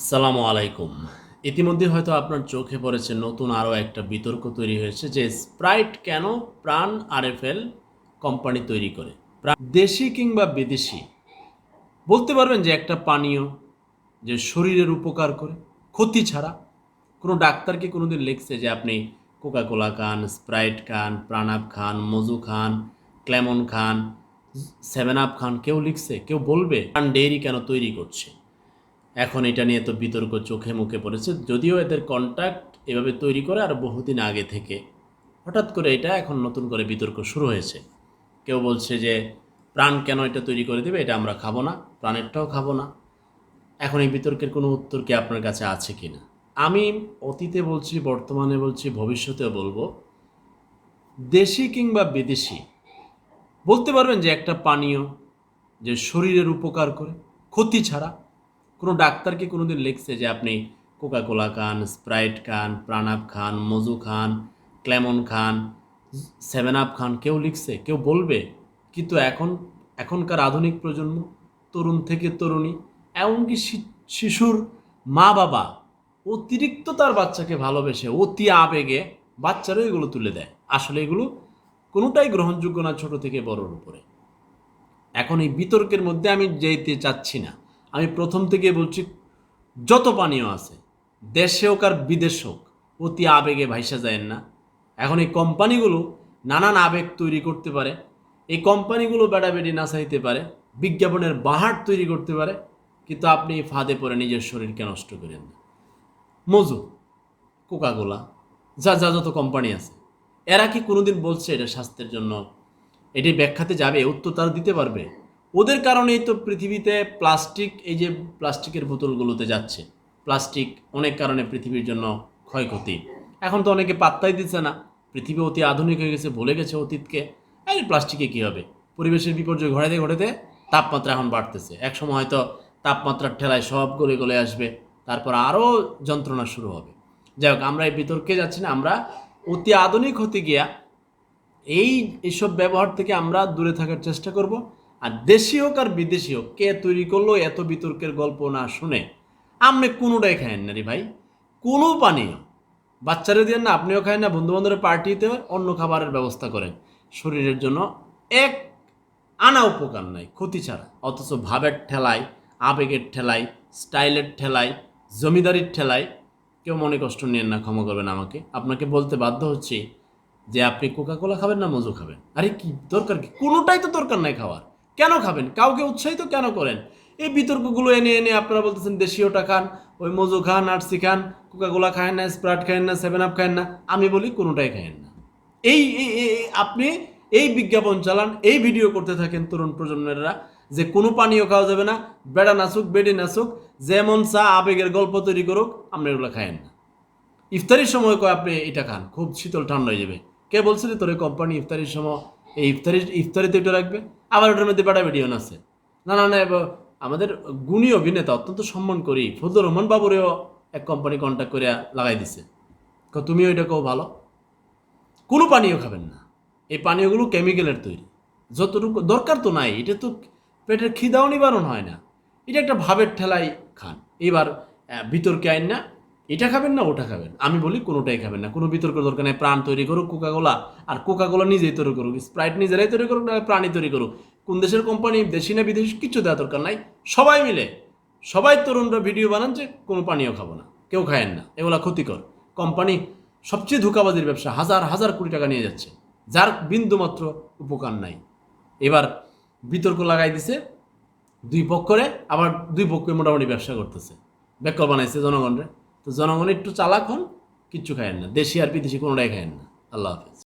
আসসালামু আলাইকুম। ইতিমধ্যে হয়তো আপনার চোখে পড়েছে নতুন আরও একটা বিতর্ক তৈরি হয়েছে যে স্প্রাইট কেন প্রাণ আরএফএল কোম্পানি তৈরি করে? দেশি কিংবা বিদেশি? বলতে পারবেন যে একটা পানীয় যে শরীরের উপকার করে, ক্ষতি ছাড়া। কোনো ডাক্তার কি কোনোদিন লিখছে যে আপনি কোকা কোলা খান স্প্রাইট খান প্রাণাপ খান মজু খান ক্লেমন খান সেভেন আপ খান? কেউ লিখছে, কেউ বলবে, প্রাণ ডেইরি কেন তৈরি করছে? এখন এটা নিয়ে তো বিতর্ক চোখে মুখে পড়েছে। যদিও এদের কন্ট্যাক্ট এভাবে তৈরি করে আর বহুদিন আগে থেকে। হঠাৎ করে এটা এখন নতুন করে বিতর্ক শুরু হয়েছে। কেউ বলছে যে, প্রাণ কেন এটা তৈরি করে দেবে? এটা আমরা খাব না। প্রাণেরটাও খাব না। এখন এই বিতর্কের কোনো উত্তর কি আপনার কাছে আছে কি না আমি অতীতে বলছি, বর্তমানে বলছি, ভবিষ্যতেও বলব, দেশি কিংবা বিদেশি, বলতে পারবেন যে একটা পানীয় যে শরীরের উপকার করে, ক্ষতি ছাড়া কোনো ডাক্তার কি কোনোদিন লিখছে যে আপনি কোকা কোলা খান স্প্রাইট খান প্রাণাপ খান মজু খান ক্লেমন খান সেভেন আপ খান, কেউ লিখছে, কেউ বলবে। কিন্তু এখন, এখনকার আধুনিক প্রজন্ম, তরুণ থেকে তরুণী, এমনকি শিশুর মা বাবা অতিরিক্ত তার বাচ্চাকে ভালোবেসে অতি আবেগে বাচ্চারও এগুলো তুলে দেয়। আসলে এগুলো কোনোটাই গ্রহণযোগ্য না ছোট থেকে বড়র উপরে। এখন এই বিতর্কের মধ্যে আমি যেতে চাচ্ছি না। আমি প্রথম থেকে বলছি, যত পানীয় আছে, দেশে হোক আর বিদেশ হোক, অতি আবেগে ভাইসা যায় না। এখন এই কোম্পানিগুলো নানান আবেগ তৈরি করতে পারে, এই কোম্পানিগুলো বেড়াবেড়ি নাচাইতে পারে, বিজ্ঞাপনের বাহার তৈরি করতে পারে, কিন্তু আপনি ফাঁদে পড়ে নিজের শরীরকে নষ্ট করেন না। মজু কোকাকোলা, যা যা যত কোম্পানি আছে, এরা কি কোনোদিন বলছে এটা স্বাস্থ্যের জন্য? এটি ব্যাখ্যাতে যাবে, উত্তর তারা দিতে পারবে? ওদের কারণেই তো পৃথিবীতে প্লাস্টিক, এই যে প্লাস্টিকের বোতলগুলোতে যাচ্ছে। প্লাস্টিক অনেক কারণে পৃথিবীর জন্য ক্ষয়ক্ষতি। এখন তো অনেকে পাত্তাই দিচ্ছে না। পৃথিবী অতি আধুনিক হয়ে গেছে ভুলে গেছে অতীতকে। এই প্লাস্টিকে কী হবে? পরিবেশের বিপর্যয় ঘটাতে ঘটাতে তাপমাত্রা এখন বাড়তেছে। একসময় হয়তো তাপমাত্রার ঠেলায় সব গলে গলে আসবে, তারপর আরও যন্ত্রণা শুরু হবে। যাই হোক, আমরা এই বিতর্কে যাচ্ছি না, আমরা অতি আধুনিক হতে গিয়া এই এসব ব্যবহার থেকে আমরা দূরে থাকার চেষ্টা করব। আর দেশি হোক আর বিদেশি হোক, কে তৈরি করল, এত বিতর্কের গল্প না শুনে, আপনি কোনোটাই খায়েন না রে ভাই। কোনো পানীয়। বাচ্চারা দিয়ে না, আপনিও খায় না বন্ধু বান্ধবের পার্টিতে অন্য খাবারের ব্যবস্থা করেন। শরীরের জন্য এক আনা উপকার নাই, ক্ষতি ছাড়া। অথচ ভাবের ঠেলায়, আবেগের ঠেলায়, স্টাইলের ঠেলায়, জমিদারির ঠেলায় কেউ মনে কষ্ট নিয়েন না, ক্ষমা করবেন আমাকে। আপনাকে বলতে বাধ্য হচ্ছি যে, আপনি কোকা কোলা খাবেন না, মজু খাবেন। আরে কি দরকার কি? কোনোটাই তো দরকার নাই খাওয়ার। কেন খাবেন? কাউকে উৎসাহিত কেন করেন? এই বিতর্কগুলো এনে এনে আপনারা বলতেছেন দেশীয়টা খান, ওই মজু খান, আরসি খান কোকা কোলা খায় না স্প্রাট খায় না, সেভেন আপ খায় না, আমি বলি কোনোটাই খায়েন না। এই আপনি এই বিজ্ঞাপন চালান, এই ভিডিও করতে থাকেন তরুণ প্রজন্মেরা যে কোনো পানীয় খাওয়া যাবে না, বেড়া নাচুক, বেডি নাচুক, যেমন চা, আবেগের গল্প তৈরি করুক আপনি এগুলো খায়েন না। ইফতারির সময় কয় আপনি এটা খান, খুব শীতল ঠান্ডা হয়ে যাবে। কে বলছিল তোর কোম্পানি ইফতারির সময়, এই ইফতারি, ইফতারিতে এটা রাখবে? আবার ওটার মধ্যে বেড়া ভিডিও আছে না না না আমাদের গুণী অভিনেতা অত্যন্ত সম্মান করি ফজলুর রহমান বাবুরেও এক কোম্পানি কন্ট্যাক্ট করে লাগাই দিছে। কয়, তুমিও এটা কেউ ভালো। কোনো পানীয় খাবেন না। এই পানীয়গুলো কেমিক্যালের তৈরি। যতটুকু দরকার তো নাই এটা তো পেটের খিদাও নিবারণ হয় না। এটা একটা ভাবের ঠেলাই খান। এবার বিতর্কে আইন না এটা খাবেন না, ওটা খাবেন। আমি বলি কোনোটাই খাবেন না। কোনো বিতর্ক দরকার নেই, প্রাণ তৈরি করুক কোকাকোলা, আর কোকাকোলা নিজেই তৈরি করুক, স্প্রাইট নিজেরাই তৈরি করুক না, প্রাণী তৈরি করুক। কোন দেশের কোম্পানি, দেশি না বিদেশি কিছু দেওয়া দরকার নাই। সবাই মিলে, সবাই তরুণরা ভিডিও বানান যে কোনো পানীয় খাব না, কেউ খায়েন না, এগুলা ক্ষতিকর। কোম্পানি সবচেয়ে ধোকাবাজির ব্যবসা, হাজার হাজার কোটি টাকা নিয়ে যাচ্ছে, যার বিন্দুমাত্র উপকার নাই। এবার বিতর্ক লাগাই দিছে, দুই পক্ষরে আবার দুই পক্ষে মোটামুটি ব্যবসা করতেছে। ব্যাকল বানাইছে জনগণরে। তো জনগণ একটু চালাক হন, কিচ্ছু খায়েন না। দেশি আর বিদেশি কোনোটাই খায়েন না। আল্লাহ হাফেজ।